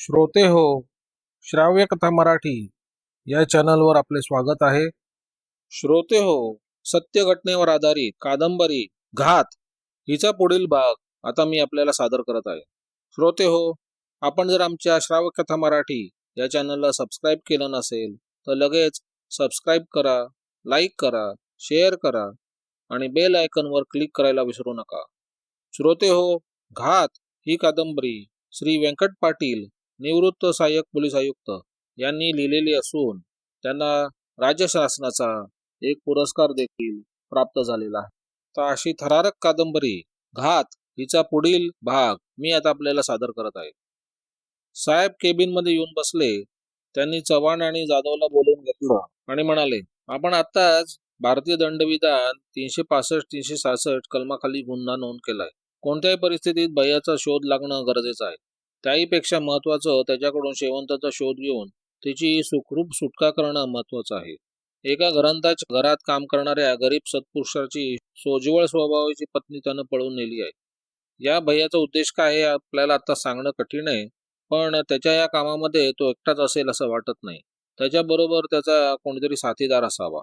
श्रोते हो श्राव्य कथा मराठी या चॅनलवर आपले स्वागत आहे. श्रोते हो सत्य घटनेवर आधारित कादंबरी घात हिचा पुढील भाग आता मी आपल्याला सादर करत आहे. श्रोते हो आपण जर आमच्या श्राव्य कथा मराठी या चॅनलला सबस्क्राईब केलं नसेल तर लगेच सबस्क्राईब करा लाईक करा शेअर करा आणि बेल आयकनवर क्लिक करायला विसरू नका. श्रोते हो घात ही कादंबरी श्री व्यंकट पाटील निवृत्त सहाय्यक पोलीस आयुक्त यांनी लिहिलेली असून त्यांना राज्य शासनाचा एक पुरस्कार देखील प्राप्त झालेला आहे. तर अशी थरारक कादंबरी घात हिचा पुढील भाग मी आता आपल्याला सादर करत आहे. साहेब केबिनमध्ये येऊन बसले त्यांनी चव्हाण आणि जाधवला बोलून घेतलं आणि म्हणाले आपण आताच भारतीय दंडविधान तीनशे पासष्ट तीनशे सहासष्ट कलमाखाली गुन्हा नोंद केलाय. कोणत्याही परिस्थितीत भैयाचा शोध लागणं गरजेचं आहे. त्याहीपेक्षा महत्वाचं त्याच्याकडून शेवंताचा शोध घेऊन तिची सुखरूप सुटका करणं महत्वाचं आहे. एका घरंदाज घरात काम करणाऱ्या गरीब सत्पुरुषाची सोज्वळ स्वभावाची पत्नी त्यानं पळून नेली आहे. या भैयाचा उद्देश काय आहे आपल्याला आता सांगणं कठीण आहे पण त्याच्या या कामामध्ये तो एकटाच असेल असं वाटत नाही. त्याच्याबरोबर त्याचा कोणीतरी साथीदार असावा.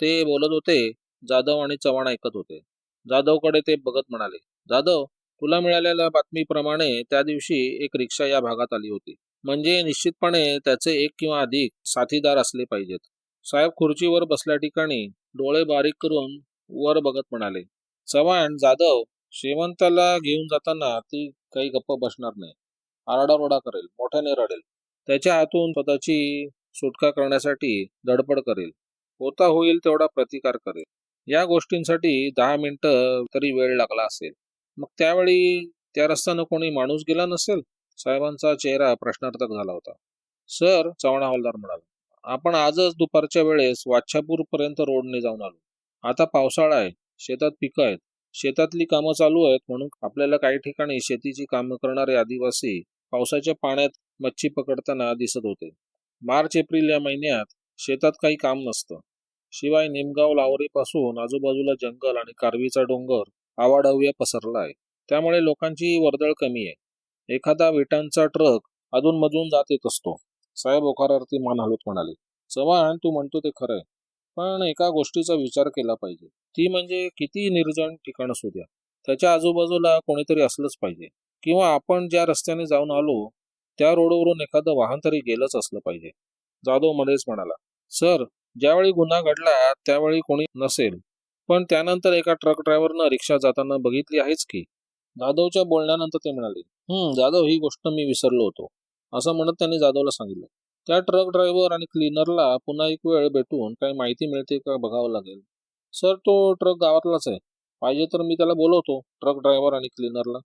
ते बोलत होते जाधव आणि चव्हाण ऐकत होते. जाधवकडे ते बघत म्हणाले जाधव तुला मिळालेल्या बातमीप्रमाणे त्या दिवशी एक रिक्षा या भागात आली होती. म्हणजे निश्चितपणे त्याचे एक किंवा अधिक साथीदार असले पाहिजेत. साहेब खुर्चीवर बसल्या ठिकाणी डोळे बारीक करून वर बघत म्हणाले चव्हाण जाधव श्रीमंताला घेऊन जाताना ती काही गप्प बसणार नाही. आरडाओरडा करेल मोठ्याने रडेल त्याच्या हातून स्वतःची सुटका करण्यासाठी धडपड करेल. होता होईल तेवढा प्रतिकार करेल. या गोष्टींसाठी दहा मिनिटं तरी वेळ लागला असेल. मग त्यावेळी त्या रस्त्यानं कोणी माणूस गेला नसेल? साहेबांचा चेहरा प्रश्नार्थक झाला होता. सर चव्हाण हवालदार म्हणाला आपण आजच दुपारच्या वेळेस वाच्छापूर पर्यंत रोडने जाऊन आलो. आता पावसाळा आहे शेतात पिकं आहेत. शेतातली कामं चालू आहेत म्हणून आपल्याला काही ठिकाणी शेतीची कामं करणारे आदिवासी पावसाच्या पाण्यात मच्छी पकडताना दिसत होते. मार्च एप्रिल या महिन्यात शेतात काही काम नसतं. शिवाय निमगाव लावरीपासून आजूबाजूला जंगल आणि कारवीचा डोंगर आवाढव्य पसरला आहे. त्यामुळे लोकांची वर्दळ कमी आहे. एखादा विटांचा ट्रक अधूनमधून जात येत असतो. साहेब ओखारार्थी मान हलूत म्हणाले चव्हाण तू म्हणतो ते खरंय पण एका गोष्टीचा विचार केला पाहिजे. ती म्हणजे किती निर्जन ठिकाण असू द्या. त्याच्या आजूबाजूला कोणीतरी असलंच पाहिजे. किंवा आपण ज्या रस्त्याने जाऊन आलो त्या रोडवरून एखादं वाहन तरी गेलंच असलं पाहिजे. जाधव मध्येच म्हणाला सर ज्यावेळी गुन्हा घडला त्यावेळी कोणी नसेल. पण त्यानंतर एका ट्रक ड्रायव्हरनं रिक्षा जाताना बघितली आहेच की जाधवच्या बोलण्यानंतर ते म्हणाले हम्म जाधव ही गोष्ट मी विसरलो होतो. असं म्हणत त्यांनी जाधवला सांगितलं. त्या ट्रक ड्रायव्हर आणि क्लीनरला पुन्हा एक वेळ भेटून काही माहिती मिळते का बघावं लागेल. सर तो ट्रक गावातलाच आहे. पाहिजे तर मी त्याला बोलवतो ट्रक ड्रायव्हर आणि क्लीनरला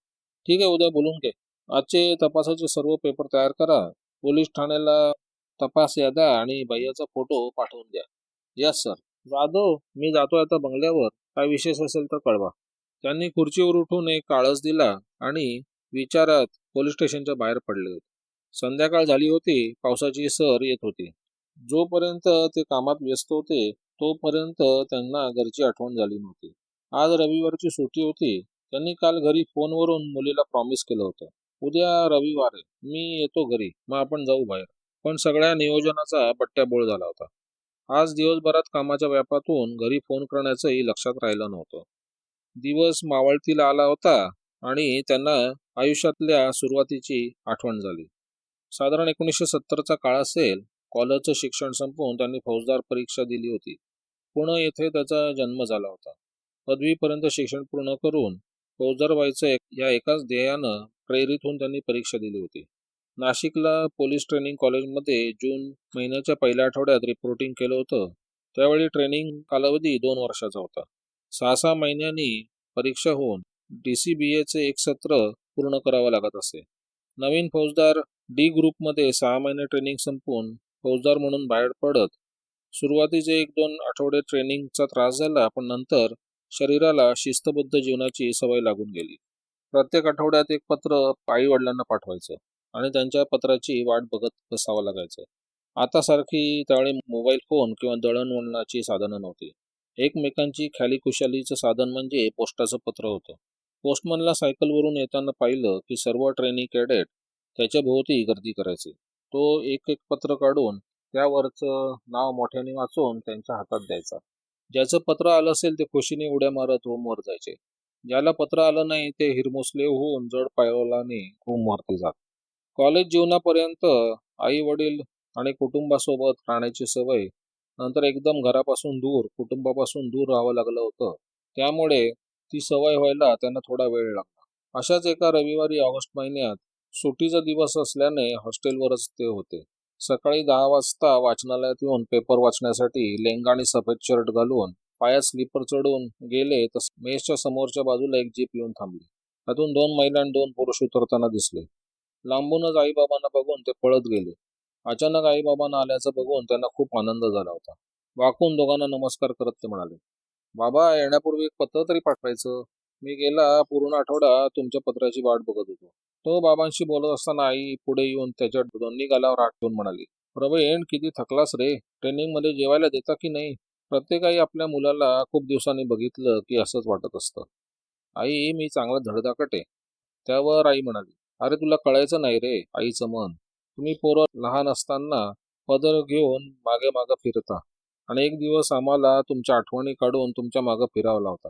ठीक आहे उद्या बोलून घे. आजचे तपासाचे सर्व पेपर तयार करा. पोलीस ठाण्याला तपास याद्या आणि भैयाचा फोटो पाठवून द्या. यस सर जाधव मी जातोय आता बंगल्यावर. काय विशेष असेल तर कळवा. त्यांनी खुर्चीवर उठून एक काळस दिला आणि विचारात पोलीस स्टेशनच्या बाहेर पडले होते. संध्याकाळ झाली होती पावसाची सर येत होती. जोपर्यंत ते कामात व्यस्त होते तोपर्यंत त्यांना घरची आठवण झाली नव्हती. आज रविवारची सुट्टी होती. त्यांनी काल घरी फोनवरून मुलीला प्रॉमिस केलं होतं. उद्या रविवार आहे. मी येतो घरी. मग आपण जाऊ बाहेर. पण सगळ्या नियोजनाचा बट्ट्याबोळ झाला होता. आज दिवसभरात कामाच्या व्यापातून घरी फोन करण्याचंही लक्षात राहिलं नव्हतं. दिवस मावळतीला आला होता आणि त्यांना आयुष्यातल्या सुरुवातीची आठवण झाली. साधारण एकोणीसशे सत्तरचा काळ असेल कॉलेजचं शिक्षण संपवून त्यांनी फौजदार परीक्षा दिली होती. पुणे येथे त्याचा जन्म झाला होता. पदवीपर्यंत शिक्षण पूर्ण करून फौजदार व्हायचं या एकाच ध्येयानं प्रेरित होऊन त्यांनी परीक्षा दिली होती. नाशिकला पोलीस ट्रेनिंग कॉलेजमध्ये जून महिन्याच्या पहिल्या आठवड्यात रिपोर्टिंग केलं होतं. त्यावेळी ट्रेनिंग कालावधी दोन वर्षाचा होता. सहा सहा महिन्यांनी परीक्षा होऊन डी सी बी एचे एक सत्र पूर्ण करावं लागत असे. नवीन फौजदार डी ग्रुपमध्ये सहा महिने ट्रेनिंग संपवून फौजदार म्हणून बाहेर पडत सुरुवातीचे एक दोन आठवडे ट्रेनिंगचा त्रास झाला पण नंतर शरीराला शिस्तबद्ध जीवनाची सवय लागून गेली. प्रत्येक आठवड्यात एक पत्र आई वडिलांना पाठवायचं. आणि त्यांच्या पत्राची वाट बघत बसावं लागायचं. आता सारखी त्यावेळी मोबाईल फोन किंवा दळणवळणाची साधनं नव्हती. एकमेकांची ख्याली खुशालीचं साधन म्हणजे पोस्टाचं पत्र होतं. पोस्टमनला सायकलवरून येताना पाहिलं की सर्व ट्रेनी कॅडेट त्याच्या भोवती गर्दी करायचे. तो एक एक पत्र काढून त्यावरचं नाव मोठ्याने वाचून त्यांच्या हातात द्यायचा. ज्याचं पत्र आलं असेल ते खुशीने उड्या मारत रूमवर जायचे. ज्याला पत्र आलं नाही ते हिरमुसले होऊन जड पायवलाने रूमवरती जात. कॉलेज जीवनापर्यंत आई वडील आणि कुटुंबासोबत राहण्याची सवय नंतर एकदम घरापासून दूर कुटुंबापासून दूर राहावं लागलं होतं. त्यामुळे ती सवय व्हायला त्यांना थोडा वेळ लागला. अशाच एका रविवारी ऑगस्ट महिन्यात सुट्टीचा दिवस असल्याने हॉस्टेलवरच ते होते. सकाळी दहा वाजता वाचनालयात येऊन पेपर वाचण्यासाठी लेंगा आणि सफेद शर्ट घालून पायात स्लीपर चढून गेले तर मेसच्या समोरच्या बाजूला एक जीप येऊन थांबली. त्यातून दोन महिला आणि दोन पुरुष उतरताना दिसले. लांबूनच आईबाबांना बघून ते पळत गेले. अचानक आईबाबांना आल्याचं बघून त्यांना खूप आनंद झाला होता. वाकून दोघांना नमस्कार करत ते म्हणाले बाबा येण्यापूर्वी एक पत्र तरी पाठवायचं. मी गेला पूर्ण आठवडा तुमच्या पत्राची वाट बघत होतो. तो बाबांशी बोलत असताना आई पुढे येऊन त्याच्या दोन्ही गालावर आठ ठेवून म्हणाली प्रवीण किती थकलास रे? ट्रेनिंगमध्ये जेवायला देता की नाही? प्रत्येक आई आपल्या मुलाला खूप दिवसांनी बघितलं की असंच वाटत असतं. आई मी चांगला धडधाकट आहे. त्यावर आई म्हणाली अरे तुला कळायचं नाही रे आईचं मन. तुम्ही पोरं लहान असताना पदर घेऊन मागे मागे फिरता. आणि एक दिवस आम्हाला तुमच्या आठवणी काढून तुमच्या मागे फिरावं लावता.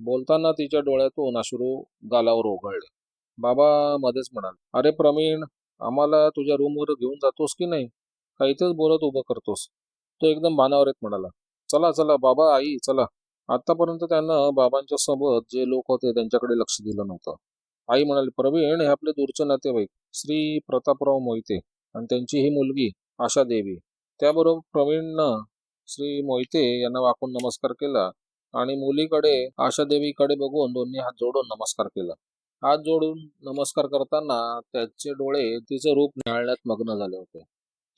बोलताना तिच्या डोळ्यातून अश्रू गालावर ओघळले. बाबा मध्येच म्हणाले अरे प्रवीण आम्हाला तुझ्या रूमवर घेऊन जातोस की नाही? काहीतच बोलत उभं करतोस. तो एकदम भानावर येत म्हणाला चला चला बाबा आई चला. आतापर्यंत त्यानं बाबांच्या सोबत जे लोक होते त्यांच्याकडे लक्ष दिलं नव्हतं. आई म्हणाली प्रवीण हे आपले दूरचे नातेवाईक श्री प्रतापराव मोहिते आणि त्यांची ही मुलगी आशा देवी. त्याबरोबर प्रवीणनं श्री मोहिते यांना वाकून नमस्कार केला आणि मुलीकडे आशा देवीकडे बघून दोन्ही हात जोडून नमस्कार केला. हात जोडून नमस्कार करताना त्याचे डोळे तिचे रूप निहाळण्यात मग्न झाले होते.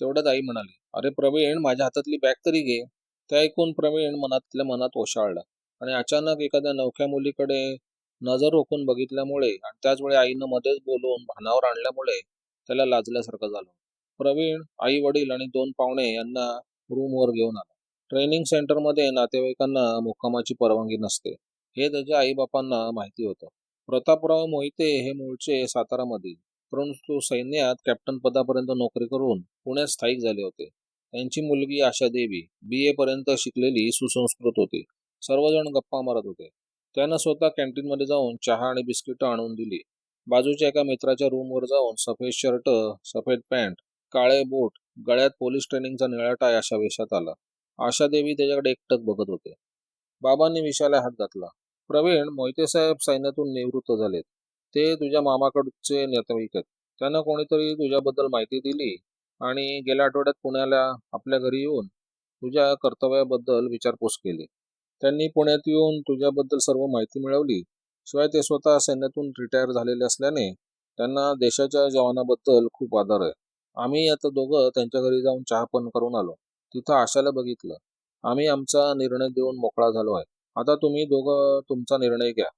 तेवढ्यात आई म्हणाली अरे प्रवीण माझ्या हातातली बॅग तरी घे. ते ऐकून प्रवीण मनातल्या मनात ओशाळला आणि अचानक एखाद्या नवख्या मुलीकडे नजर रोखून बघितल्यामुळे आणि त्याचवेळी आईनं मध्येच बोलून भानावर आणल्यामुळे त्याला लाजल्यासारखं झालं. प्रवीण आई वडील आणि दोन पाहुणे यांना रूमवर घेऊन आला. ट्रेनिंग सेंटरमध्ये नातेवाईकांना मुक्कामाची परवानगी नसते. हे त्याच्या आईबापांना माहिती होतं. प्रतापराव मोहिते हे मूळचे सातारामधील. परंतु सैन्यात कॅप्टन पदापर्यंत नोकरी करून पुण्यात स्थायिक झाले होते. त्यांची मुलगी आशा देवी बी ए पर्यंत शिकलेली सुसंस्कृत होती. सर्वजण गप्पा मारत होते. त्यानं स्वतः कॅन्टीनमध्ये जाऊन चहा आणि बिस्किटं आणून दिली. बाजूच्या एका मित्राच्या रूमवर जाऊन सफेद शर्ट सफेद पॅन्ट काळे बूट गळ्यात पोलीस ट्रेनिंगचा निळा टाय अशा वेशात आला. आशा देवी त्याच्याकडे एकटक बघत होते. बाबांनी विशाला हात घातला. प्रवीण मोहितेसाहेब सैन्यातून निवृत्त झालेत. ते तुझ्या मामाकडचे नातेवाईक आहेत. त्यानं कोणीतरी तुझ्याबद्दल माहिती दिली आणि गेल्या आठवड्यात पुण्याला आपल्या घरी येऊन तुझ्या कर्तव्याबद्दल विचारपूस केली. त्यांनी पुण्यात येऊन तुझ्याबद्दल सर्व माहिती मिळवली. शिवाय ते स्वतः सैन्यातून रिटायर झालेले असल्याने त्यांना देशाच्या जवानाबद्दल खूप आदर आहे. आम्ही आता दोघं त्यांच्या घरी जाऊन चहा पण करून आलो. तिथं आशाला बघितलं. आम्ही आमचा निर्णय देऊन मोकळा झालो आहे. आता तुम्ही दोघं तुमचा निर्णय घ्या.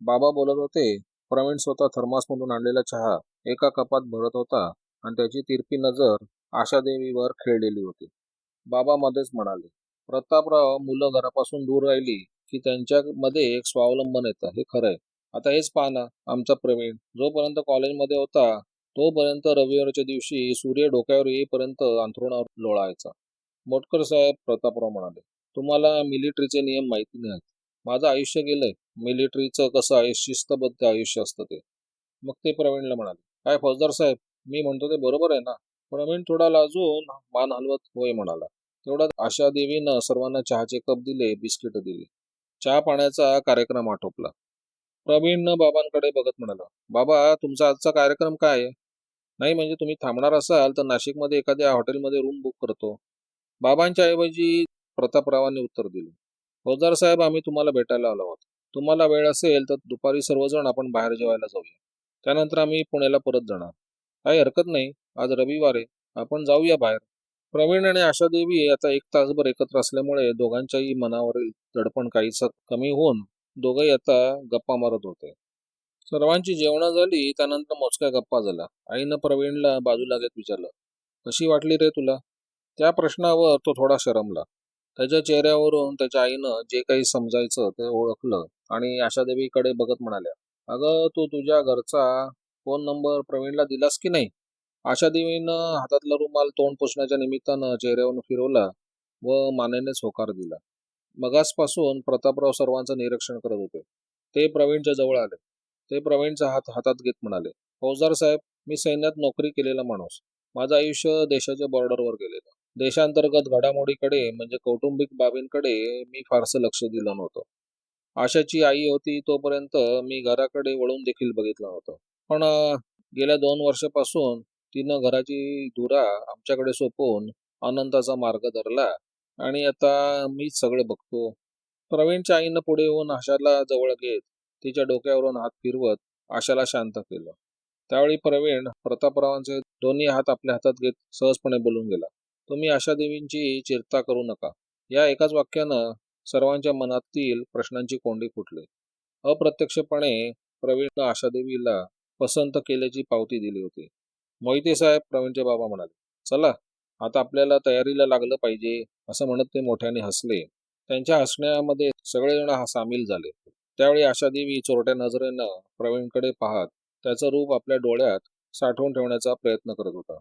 बाबा बोलत होते प्रवीण स्वतः थर्मासमधून आणलेला चहा एका कपात भरत होता आणि त्याची तिरपी नजर आशादेवीवर खेळलेली होती. बाबा मध्येच म्हणाले प्रतापराव मुलं घरापासून दूर राहिली की त्यांच्यामध्ये एक स्वावलंबन येतं. हे खरंय. आता हेच पाहना आमचा प्रवीण. जोपर्यंत कॉलेजमध्ये होता तोपर्यंत रविवारच्या दिवशी सूर्य डोक्यावर येईपर्यंत अंथरुणावर लोळायचा. मोटकर साहेब प्रतापराव म्हणाले तुम्हाला मिलिटरीचे नियम माहिती नाहीत. माझं आयुष्य गेलंय. मिलिटरीचं कसं आयुष्य शिस्तबद्ध आयुष्य असतं ते. मग ते प्रवीणला म्हणाले काय फौजदार साहेब मी म्हणतो ते बरोबर आहे ना? प्रवीण थोडा लाजून मान हलवत होय म्हणाला. एवढ्यात आशा देवीनं सर्वांना चहाचे कप दिले बिस्किट दिली. चहा पाण्याचा कार्यक्रम आटोपला. प्रवीणनं बाबांकडे बघत म्हणाला बाबा तुमचा आजचा कार्यक्रम काय? आहे नाही म्हणजे तुम्ही थांबणार असाल तर नाशिकमध्ये एखाद्या हॉटेलमध्ये रूम बुक करतो. बाबांच्या ऐवजी प्रतापरावांनी उत्तर दिले फौजदार साहेब आम्ही तुम्हाला भेटायला आलो आहोत. तुम्हाला वेळ असेल तर दुपारी सर्वजण आपण बाहेर जेवायला जाऊया. त्यानंतर आम्ही पुण्याला परत जाणार. काही हरकत नाही. आज रविवार आहे. आपण जाऊया बाहेर. प्रवीण आणि आशादेवी आता एक तासभर एकत्र असल्यामुळे दोघांच्याही मनावरील दडपण काहीच कमी होऊन दोघंही आता गप्पा मारत होते. सर्वांची जेवणं झाली त्यानंतर मोजक्या गप्पा झाला आईनं प्रवीणला बाजूला घेत विचारलं कशी वाटली रे तुला? त्या प्रश्नावर तो थोडा शरमला त्याच्या चेहऱ्यावरून त्याच्या आईनं जे काही समजायचं ते ओळखलं आणि आशादेवीकडे बघत म्हणाल्या अगं तू तुझ्या घरचा फोन नंबर प्रवीणला दिलास की नाही? आशा देवीनं हातातला रुमाल तोंड पुसण्याच्या निमित्तानं चेहऱ्यावरून फिरवला व मानेनेच होकार दिला. मगासपासून प्रतापराव सर्वांचं निरीक्षण करत होते. ते प्रवीणच्या जवळ आले. ते प्रवीणचा हात हातात घेत म्हणाले फौजदार साहेब मी सैन्यात नोकरी केलेला माणूस. माझं आयुष्य देशाच्या बॉर्डरवर गेलेलं. देशांतर्गत घडामोडीकडे म्हणजे कौटुंबिक बाबींकडे मी फारसं लक्ष दिलं नव्हतं. आशाची आई होती तोपर्यंत मी घराकडे वळून देखील बघितलं नव्हतं. पण गेल्या दोन वर्षापासून तिनं घराची धुरा आमच्याकडे सोपवून अनंताचा मार्ग धरला आणि आता मीच सगळे बघतो. प्रवीणच्या आईनं पुढे येऊन आशाला जवळ घेत तिच्या डोक्यावरून हात फिरवत आशाला शांत केलं. त्यावेळी प्रवीण प्रतापरावांचे दोन्ही हात आपल्या हातात घेत सहजपणे बोलून गेला. तुम्ही आशा देवींची चिंता करू नका. या एकाच वाक्यानं सर्वांच्या मनातील प्रश्नांची कोंडी फुटली. अप्रत्यक्षपणे प्रवीणनं आशादेवीला पसंत केल्याची पावती दिली होती. मोहिते साहेब प्रवीणचे बाबा म्हणाले चला आता आपल्याला तयारीला लागलं पाहिजे असं म्हणत ते मोठ्याने हसले. त्यांच्या हसण्यामध्ये सगळेजण हा सामील झाले. त्यावेळी आशादेवी चोरट्या नजरेनं प्रवीणकडे पाहत त्याचं रूप आपल्या डोळ्यात साठवून ठेवण्याचा प्रयत्न करत होता.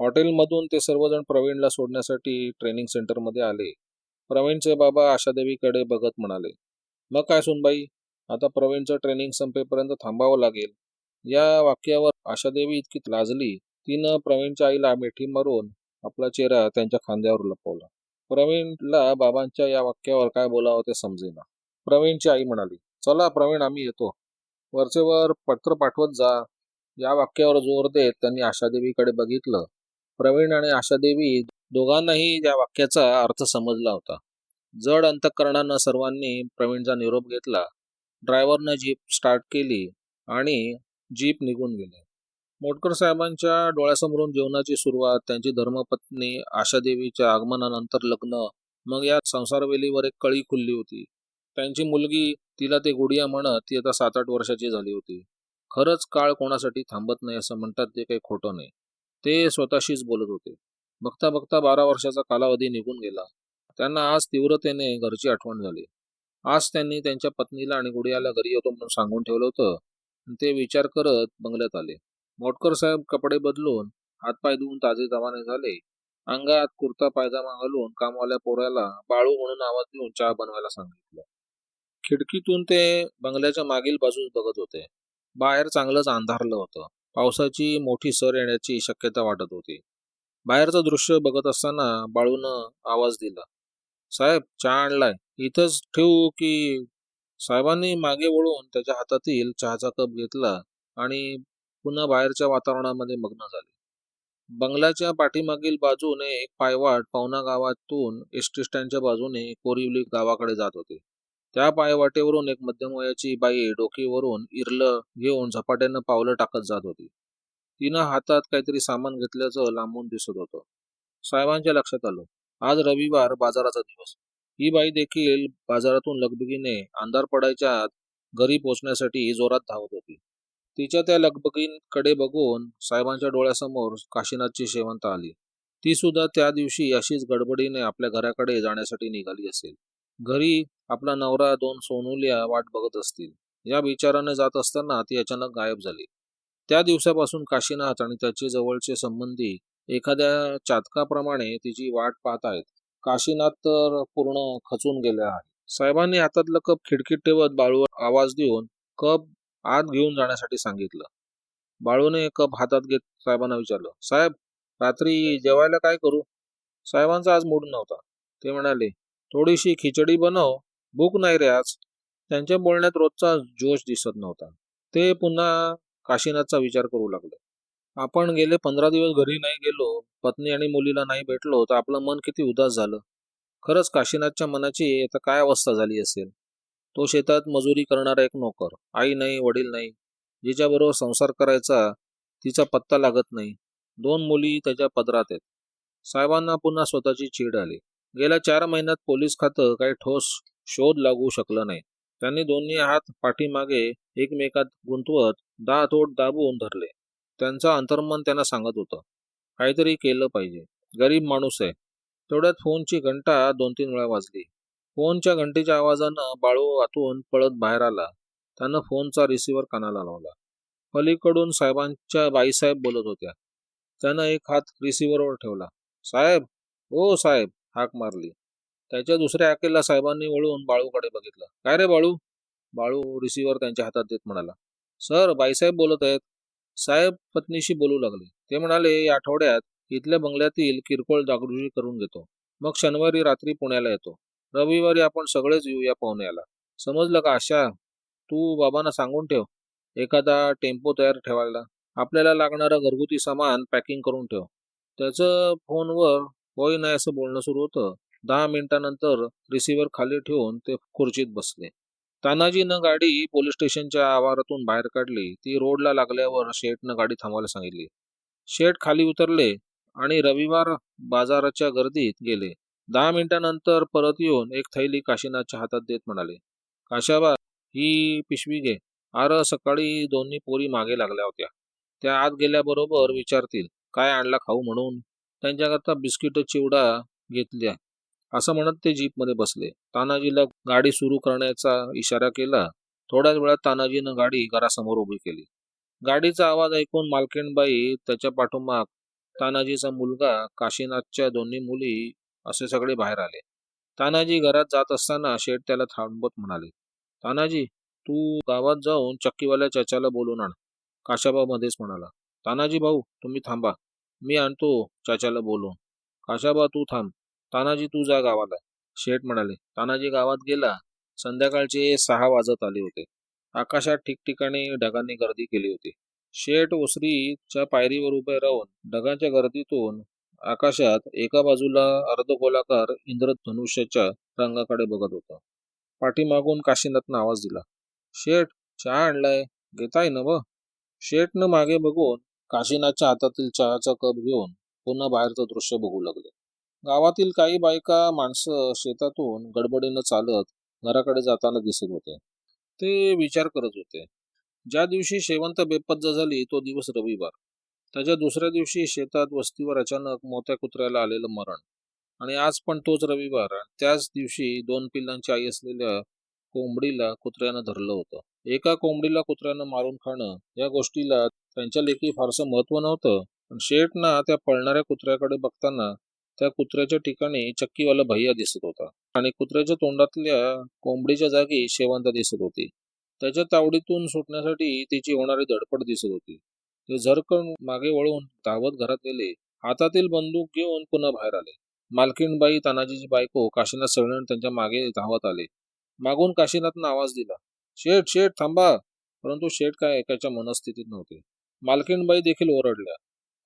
हॉटेलमधून ते सर्वजण प्रवीणला सोडण्यासाठी ट्रेनिंग सेंटरमध्ये आले. प्रवीणचे बाबा आशादेवीकडे बघत म्हणाले मग काय सुनबाई आता प्रवीणचं ट्रेनिंग संपेपर्यंत थांबावं लागेल. या वाक्यावर आशादेवी इतकी लाजली. तिनं प्रवीणच्या आईला मिठी मारून आपला चेहरा त्यांच्या खांद्यावर लपवला. प्रवीणला बाबांच्या या वाक्यावर काय बोलावं ते समजेना. प्रवीणची आई म्हणाली चला प्रवीण आम्ही येतो. वरचेवर पत्र पाठवत जा. या वाक्यावर जोर देत त्यांनी आशादेवीकडे बघितलं. प्रवीण आणि आशादेवी दोघांनाही या वाक्याचा अर्थ समजला होता. जड अंतकरणानं सर्वांनी प्रवीणचा निरोप घेतला. ड्रायव्हरनं जीप स्टार्ट केली आणि जीप निघून गेले. मोटकर साहेबांच्या डोळ्यासमोरून जीवनाची सुरुवात त्यांची धर्मपत्नी आशादेवीच्या आगमनानंतर लग्न मग या संसारवेलीवर एक कळी खुलली होती. त्यांची मुलगी तिला ते गुडिया म्हणत ती आता सात आठ वर्षाची झाली होती. खरंच काळ कोणासाठी थांबत नाही असं म्हणतात ते काही खोटं नाही. ते स्वतःशीच बोलत होते. बघता बघता बारा वर्षाचा कालावधी निघून गेला. त्यांना आज तीव्रतेने घरची आठवण झाली. आज त्यांनी त्यांच्या पत्नीला आणि गुडियाला घरी येतो म्हणून सांगून ठेवलं होतं. ते विचार करत बंगल्यात आले. मोटकर साहेब कपडे बदलून हातपाय धुवून ताजे जमाने झाले. अंगात कुर्ता पायजामा घालून कामवाल्या पोऱ्याला बाळू म्हणून आवाज देऊन चहा बनवायला सांगितलं. खिडकीतून ते बंगल्याच्या मागील बाजूस बघत होते. बाहेर चांगलंच अंधारलं होतं. पावसाची मोठी सर येण्याची शक्यता वाटत होती. बाहेरचं दृश्य बघत असताना बाळून आवाज दिला. साहेब चहा आणलाय. इथंच ठेवू की साहेबांनी मागे वळून त्याच्या हातातील चहाचा कप घेतला आणि पुन्हा बाहेरच्या वातावरणामध्ये मग्न झाले. बंगल्याच्या पाठीमागील बाजूने एक पायवाट पवना गावातून एस टी स्टँडच्या बाजूने कोरिवली गावाकडे जात होते. त्या पायवाटेवरून एक मध्यमवयाची बाई डोकीवरून इरलं घेऊन झपाट्यानं पावलं टाकत जात होती. तिनं हातात काहीतरी सामान घेतल्याचं लांबून दिसत होतं. साहेबांच्या लक्षात आलं आज रविवार बाजाराचा दिवस. ही बाई देखील बाजारातून लगबगीने अंधार पडायच्या आत घरी पोचण्यासाठी जोरात धावत होती. तिच्या त्या लगबगींकडे बघून साहेबांच्या डोळ्यासमोर काशीनाथची शेवंत आली. ती सुद्धा त्या दिवशी अशीच गडबडीने आपल्या घराकडे जाण्यासाठी निघाली असेल. घरी आपला नवरा दोन सोनुल्या वाट बघत असतील. या विचाराने जात असताना ती अचानक गायब झाली. त्या दिवसापासून काशीनाथ आणि त्याचे जवळचे संबंधी एखाद्या चातकाप्रमाणे तिची वाट पाहत आहेत. काशीनाथ तर पूर्ण खचून गेले आहे साहेबांनी हातातलं कप खिडकीत ठेवत बाळूवर आवाज देऊन कप आत घेऊन जाण्यासाठी सांगितलं. बाळूने कप हातात घेत साहेबांना विचारलं साहेब रात्री जेवायला काय करू? साहेबांचा आज मूड नव्हता. ते म्हणाले थोडीशी खिचडी बनव भूक नाही रे आज. त्यांच्या बोलण्यात रोजचा जोश दिसत नव्हता. ते पुन्हा काशीनाथचा विचार करू लागले. आपण गेले पंधरा दिवस घरी नाही गेलो पत्नी आणि मुलीला नाही भेटलो तर आपलं मन किती उदास झालं. खरंच काशीनाथच्या मनाची आता काय अवस्था झाली असेल? तो शेतात मजुरी करणारा एक नोकर आई नाही वडील नाही. जिच्याबरोबर संसार करायचा तिचा पत्ता लागत नाही. दोन मुली त्याच्या पदरात आहेत. साहेबांना पुन्हा स्वतःची चीड आली. गेल्या चार महिन्यात पोलीस खातं काही ठोस शोध लागू शकलं नाही. त्यांनी दोन्ही हात पाठीमागे एकमेकात गुंतवत दातोड दाबून धरले. त्यांचं अंतर्मन त्यांना सांगत होतं. काहीतरी केलं पाहिजे. गरीब माणूस आहे. तेवढ्यात फोनची घंटा दोन तीन वेळा वाजली. फोनच्या घंटेच्या आवाजानं बाळू आतून पळत बाहेर आला. त्यानं फोनचा रिसिव्हर कानाला लावला. पलीकडून साहेबांच्या बाईसाहेब बोलत होत्या. त्यानं एक हात रिसिव्हरवर ठेवला. साहेब ओ साहेब हाक मारली. त्याच्या दुसऱ्या हाकेला साहेबांनी वळून बाळूकडे बघितलं. काय रे बाळू? बाळू रिसिव्हर त्यांच्या हातात देत म्हणाला. सर बाईसाहेब बोलत आहेत. साहेब पत्नीशी बोलू लागले. ते म्हणाले या आठवड्यात इथल्या बंगल्यातील किरकोळ दागडुजी करून घेतो. मग शनिवारी रात्री पुण्याला येतो. रविवारी आपण सगळेच येऊया पाहुण्याला. समजलं का आशा? तू बाबांना सांगून ठेव. एखादा टेम्पो तयार ठेवायला. आपल्याला लागणारं घरगुती सामान पॅकिंग करून ठेव. त्याचं फोनवर होय नाही असं बोलणं सुरू होतं. दहा मिनिटानंतर रिसिव्हर खाली ठेवून ते खुर्चीत बसले. तानाजीनं गाडी पोलीस स्टेशनच्या आवारातून बाहेर काढली. ती रोडला लागल्यावर शेठनं गाडी थांबवायला सांगितली. शेठ खाली उतरले आणि रविवार बाजाराच्या गर्दीत गेले. दहा मिनिटानंतर परत येऊन एक थैली काशीनाथच्या हातात देत म्हणाले काशाबा ही पिशवी घे. आर सकाळी दोन्ही पोरी मागे लागल्या होत्या. त्या आत गेल्याबरोबर विचारतील काय आणला खाऊ म्हणून? त्यांच्याकरता बिस्किट चिवडा घेतल्या. असं म्हणत ते जीपमध्ये बसले. तानाजीला गाडी सुरू करण्याचा इशारा केला. थोड्याच वेळात तानाजीनं गाडी घरासमोर उभी केली. गाडीचा आवाज ऐकून मालकेणबाई त्याच्या पाठोमाग तानाजीचा मुलगा काशीनाथच्या दोन्ही मुली असे सगळे बाहेर आले. तानाजी घरात जात असताना शेठ त्याला थांबवत म्हणाले तानाजी तू गावात जाऊन चक्कीवाल्या चाच्याला बोलून आण. काशाबा मध्येच म्हणाला तानाजी भाऊ तुम्ही थांबा. मी आणतो चाच्याला बोलून. काशाबा तू थांब. तानाजी तू जा गावाला. शेठ म्हणाले तानाजी गावात गेला संध्याकाळचे सहा वाजत आले होते. आकाशात ठिकठिकाणी ढगांनी गर्दी केली होती. शेठ ओसरीच्या पायरीवर उभे राहून ढगांच्या गर्दीतून आकाशात एका बाजूला अर्धगोलाकार इंद्रधनुष्याच्या रंगाकडे बघत होता. पाठीमागून काशीनाथनं आवाज दिला शेठ चहा आणलाय घेताय ना व शेठनं मागे बघून काशीनाथच्या हातातील चहाचा कप घेऊन पुन्हा बाहेरचं दृश्य बघू लागले. गावातील काही बायका माणसं शेतातून गडबडीनं चालत घराकडे जाताना दिसत होते. ते विचार करत होते. ज्या दिवशी शेवंत बेपत्ता झाली तो दिवस रविवार. त्याच्या दुसऱ्या दिवशी शेतात वस्तीवर अचानक मोत्या कुत्र्याला आलेलं मरण. आणि आज पण तोच रविवार. आणि त्याच दिवशी दोन पिल्लांची आई असलेल्या कोंबडीला कुत्र्यानं धरलं होतं. एका कोंबडीला कुत्र्यानं मारून खाणं या गोष्टीला त्यांच्या लेखी फारसं महत्त्व नव्हतं. पण शेठना त्या पळणाऱ्या कुत्र्याकडे बघताना त्या कुत्र्याच्या ठिकाणी चक्कीवाला भैया दिसत होता. आणि कुत्र्याच्या तोंडातल्या कोंबडीच्या जागी शेवंत दिसत होती. त्याच्या तावडीतून सुटण्यासाठी तिची होणारी धडपड दिसत होती. ते झरकण मागे वळून धावत घरात गेले. हातातील बंदूक घेऊन पुन्हा बाहेर आले. मालकीणबाई तानाजीची बायको काशीनाथ सळण त्यांच्या मागे धावत आले. मागून काशीनाथनं आवाज दिला. शेठ शेठ थांबा. परंतु शेठ काय ऐकायच्या मनस्थितीत नव्हते. मालकीणबाई देखील ओरडल्या.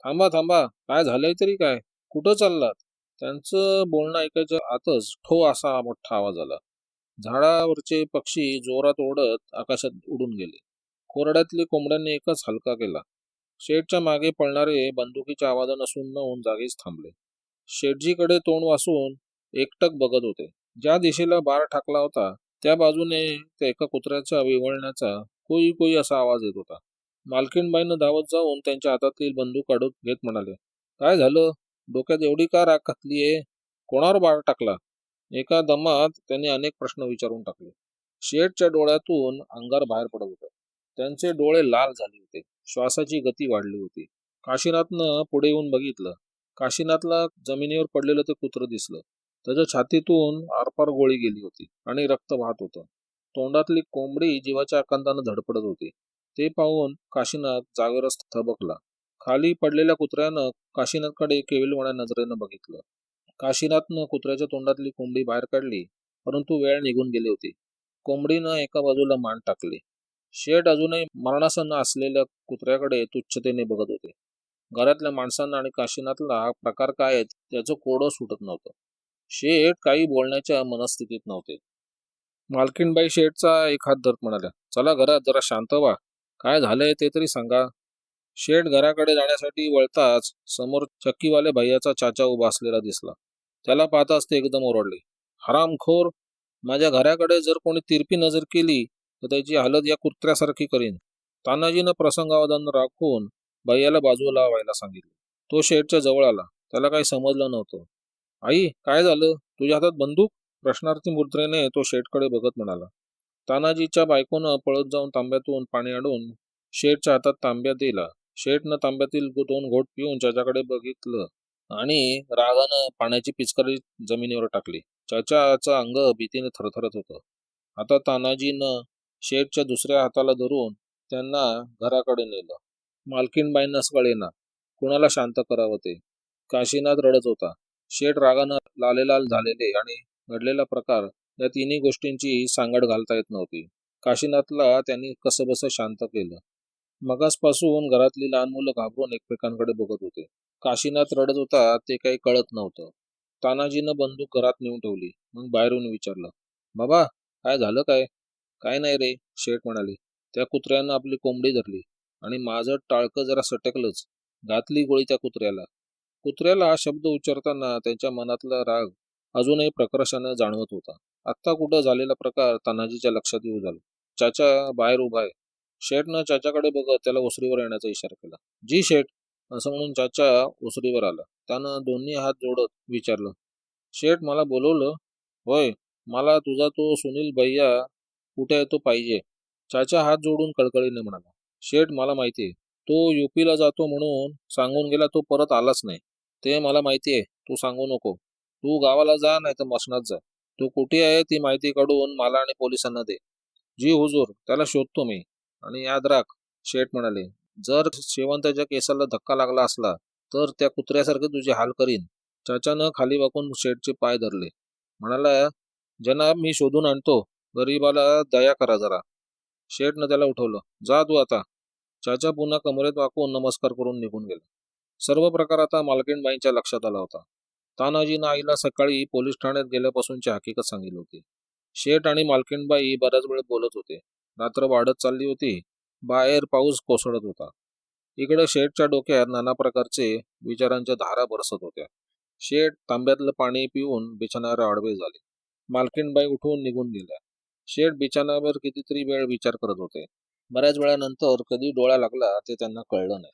थांबा थांबा. काय झालंय तरी काय? कुठं चाललात? त्यांचं बोलणं ऐकायच्या आतच ठो असा मोठा आवाज आला. झाडावरचे पक्षी जोरात ओढत आकाशात उडून गेले. कोरड्यातली कोंबड्यांनी एकच हलका केला. शेठच्या मागे पळणारे बंदुकीच्या आवाजानं सुन्न होऊन जागीच थांबले. शेठजीकडे तोंड वासून एकटक बघत होते. ज्या दिशेला बार ठाकला होता त्या बाजूने त्या एका कुत्र्याचा विवळण्याचा कोई कोई असा आवाज येत होता. मालकीणबाईनं धावत जाऊन त्यांच्या हातातील बंदूक काढून घेत म्हणाले काय झालं? डोक्यात एवढी का राग घातलीये कोणावर बाळ टाकला? एका दमात त्याने अनेक प्रश्न विचारून टाकले. शेठच्या डोळ्यातून अंगार बाहेर पडत होतं. त्यांचे डोळे लाल झाले होते. श्वासाची गती वाढली होती. काशीनाथनं पुढे येऊन बघितलं. काशीनाथला जमिनीवर पडलेलं ते कुत्र दिसलं. त्याच्या छातीतून आरपार गोळी गेली होती आणि रक्त वाहत होतं. तोंडातली कोंबडी जीवाच्या आकांतानं धडपडत होती. ते पाहून काशीनाथ जागेवरच थबकला. खाली पडलेल्या कुत्र्यानं काशीनाथकडे केविलवाण्या नजरेनं बघितलं. काशीनाथनं कुत्र्याच्या तोंडातली कोंबडी बाहेर काढली परंतु वेळ निघून गेली होती. कोंबडीनं एका बाजूला मान टाकली. शेठ अजूनही मरणासन्न असलेल्या कुत्र्याकडे तुच्छतेने बघत होते. घरातल्या माणसांना आणि काशीनाथला हा प्रकार काय आहेत त्याचं कोडं सुटत नव्हतं. शेठ काही बोलण्याच्या मनस्थितीत नव्हते. मालकीणबाई शेठचा एक हात धरत म्हणाल्या. चला घरात जरा शांत व्हा. काय झालंय ते तरी सांगा. शेठ घराकडे जाण्यासाठी वळताच समोर चक्कीवाले भैयाचा चाचा उभा असलेला दिसला. त्याला पाहताच ते एकदम ओरडले. हरामखोर माझ्या घराकडे जर कोणी तिरपी नजर केली तर त्याची हालत या कुत्र्यासारखी करीन. तानाजीनं प्रसंगावधान राखून भैयाला बाजूला व्हायला सांगितलं. तो शेठच्या जवळ आला. त्याला काही समजलं नव्हतं. आई काय झालं? तुझ्या हातात बंदूक? प्रश्नार्थी मुद्रेने तो शेठकडे बघत म्हणाला. तानाजीच्या बायकोनं पळत जाऊन तांब्यातून पाणी आणून शेठच्या हातात तांब्या दिला. शेठनं तांब्यातील दोन घोट पिऊन चाच्याकडे बघितलं आणि रागानं पाण्याची पिचकारी जमिनीवर टाकली. चाच्याचं अंग भीतीने थरथरत होतं. आता तानाजीनं शेठच्या दुसऱ्या हाताला धरून त्यांना घराकडे नेलं. मालकीणबाईंनाच कळेना कुणाला शांत करावं ते? काशीनाथ रडत होता. शेठ रागानं लालेलाल झालेले आणि घडलेला प्रकार या तिन्ही गोष्टींची सांगड घालता येत नव्हती. काशीनाथला त्यांनी कसंबसं शांत केलं. मगासपासून घरातली लहान मुलं घाबरून एकमेकांकडे बघत होते. काशीनाथ रडत होता ते काही कळत नव्हतं. तानाजीनं बंदूक घरात नेऊन ठेवली. मग बाहेरून विचारलं बाबा काय झालं काय? काय नाही रे शेठ म्हणाले. त्या कुत्र्यानं आपली कोंबडी धरली आणि माझं टाळकं जरा सटकलंच. घातली गोळी त्या कुत्र्याला. कुत्र्याला हा शब्द उच्चारताना त्यांच्या मनातला राग अजूनही प्रकर्षानं जाणवत होता. आत्ता कुठं झालेला प्रकार तानाजीच्या लक्षात येऊ झाला. चाचा बाहेर उभा आहे. शेठनं चाच्याकडे बघत त्याला ओसरीवर येण्याचा इशारा केला. जी शेठ असं म्हणून चाचा ओसरीवर आला. त्यानं दोन्ही हात जोडत विचारलं शेठ मला बोलवलं? होय मला तुझा तो सुनील भैया कुठे आहे तो पाहिजे. चाचा हात जोडून कळकळीने म्हणाला शेठ मला माहिती आहे. तो युपीला जातो म्हणून सांगून गेला तो परत आलाच नाही. ते मला माहिती आहे. तू सांगू नको. तू गावाला जा नाही तर मसनात जा. तू कुठे आहे ती माहिती काढून मला आणि पोलिसांना दे. जी हुजूर त्याला शोधतो मी. आणि याद राख शेठ म्हणाले जर शेवंताच्या केसाला धक्का लागला असला तर त्या कुत्र्यासारखे तुझे हाल करीन. चाचानं खाली वाकून शेठचे पाय धरले. म्हणाला जनाब मी शोधून आणतो. गरीबाला दया करा जरा. शेठनं त्याला उठवलं जा तू आता. चाचा पुन्हा कमरेत वाकून नमस्कार करून निघून गेला. सर्व प्रकार आता मालकीणबाईंच्या लक्षात आला होता. तानाजीनं आईला सकाळी पोलीस ठाण्यात गेल्यापासूनची हकीकत सांगितली होती. शेठ आणि मालकीणबाई बराच वेळ बोलत होते. रात्र वाढत चालली होती. बाहेर पाऊस कोसळत होता. इकडे शेठच्या डोक्यात नाना प्रकारचे विचारांच्या धारा बरसत होत्या. शेठ तांब्यातलं पाणी पिऊन बिछाण्यावर आडवे झाले. मालकीणबाई उठून निघून गेल्या. शेठ बिछाण्यावर कितीतरी वेळ विचार करत होते. बऱ्याच वेळानंतर कधी डोळा लागला ते त्यांना कळलं नाही.